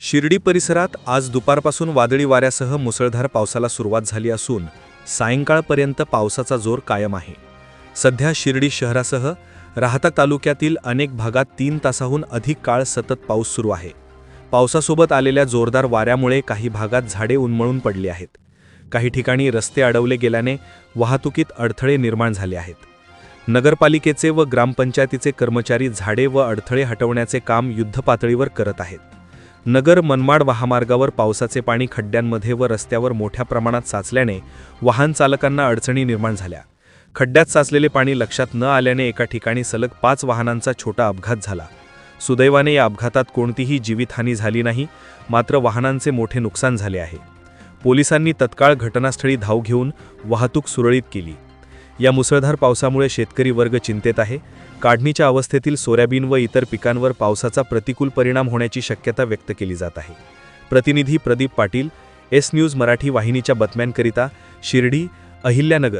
शिर्डी परिसरात आज दुपारपासून वादळी वाऱ्यासह मुसळधार पावसाला सुरुवात झाली असून सायंकाळपर्यंत पावसाचा जोर कायम आहे. सध्या शिर्डी शहरासह राहता तालुक्यातील अनेक भागात तीन तासाहून अधिक काळ सतत पाऊस सुरू आहे. पावसासोबत आलेल्या जोरदार वाऱ्यामुळे काही भागात झाडे उन्मळून पडली आहेत. काही ठिकाणी रस्ते अडवले गेल्याने वाहतुकीत अडथळे निर्माण झाले आहेत. नगरपालिकेचे व ग्रामपंचायतीचे कर्मचारी झाडे व अडथळे हटवण्याचे काम युद्धपातळीवर करत आहेत. नगर मनमाड महामार्गावर पावसाचे पाणी खड्ड्यांमध्ये व रस्त्यावर मोठ्या प्रमाणात साचल्याने वाहन चालकांना अडचणी निर्माण झाल्या. खड्ड्यात साचलेले पाणी लक्षात न आल्याने एका ठिकाणी सलग पाच वाहनांचा छोटा अपघात झाला. सुदैवाने या अपघातात कोणतीही जीवितहानी झाली नाही मात्र वाहनांचे मोठे नुकसान झाले आहे. पोलिसांनी तत्काळ घटनास्थळी धाव घेऊन वाहतूक सुरळीत केली. या मुसळधार पावसामुळे शेतकरी वर्ग चिंतेत आहे. काढणीच्या अवस्थेतील सोयाबीन व इतर पिकांवर पावसाचा प्रतिकूल परिणाम होण्याची शक्यता व्यक्त केली जात आहे. प्रतिनिधी प्रदीप पाटील एस न्यूज मराठी वाहिनीच्या बातम्यांकरिता शिर्डी अहिल्यानगर.